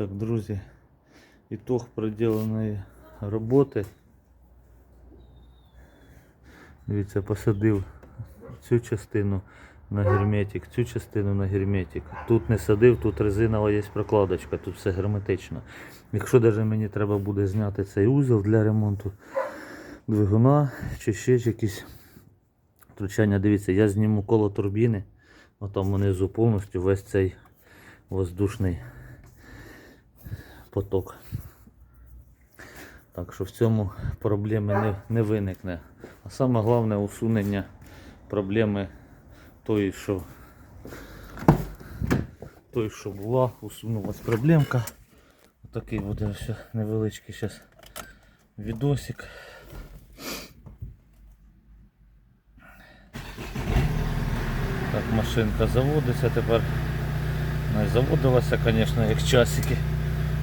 Так, друзі, ітог проділеної роботи. Дивіться, посадив цю частину на герметик, цю частину на герметик. Тут не садив, тут резинова є прокладочка, тут все герметично. Якщо навіть мені треба буде зняти цей узел для ремонту двигуна чи ще якісь втручання, дивіться, я зніму коло турбіни, отам внизу повністю весь цей воздушний поток. Так що в цьому проблеми не, не виникне. А саме головне усунення проблеми тої, що той, що була, усунулась проблемка. Отакий буде ще невеличкий зараз відосик. Так, машинка заводиться тепер. Не заводилася, звісно, як часики.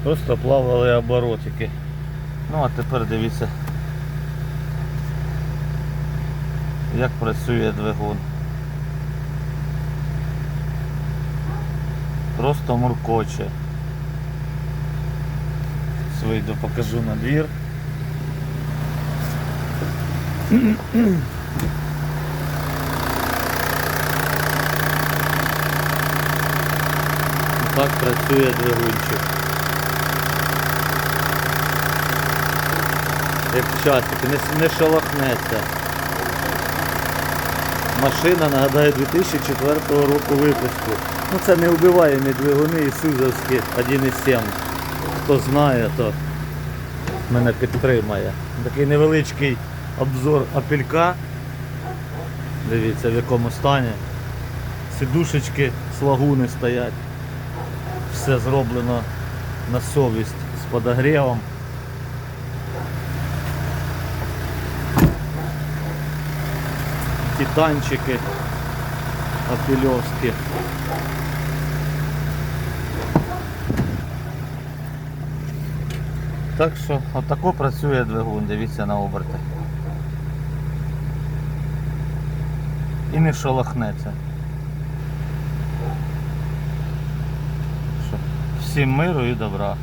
Просто плавали оборотики. Ну а тепер дивіться, як працює двигун. Просто муркоче. Вийду, покажу на двір. Так працює двигунчик. Як часик, не, не шалахнеться. Машина, нагадаю, 2004 року випуску. Ну це не вбиваємі двигуни Ісузовські 1.7. Хто знає, то мене підтримає. Такий невеличкий обзор апелька. Дивіться в якому стані. Сідушечки з лагуни стоять. Все зроблено на совість з подогрівом. Титанчики апельовські. Так що отако працює двигун, дивіться на оберти. І не шолохнеться. Всім миру і добра.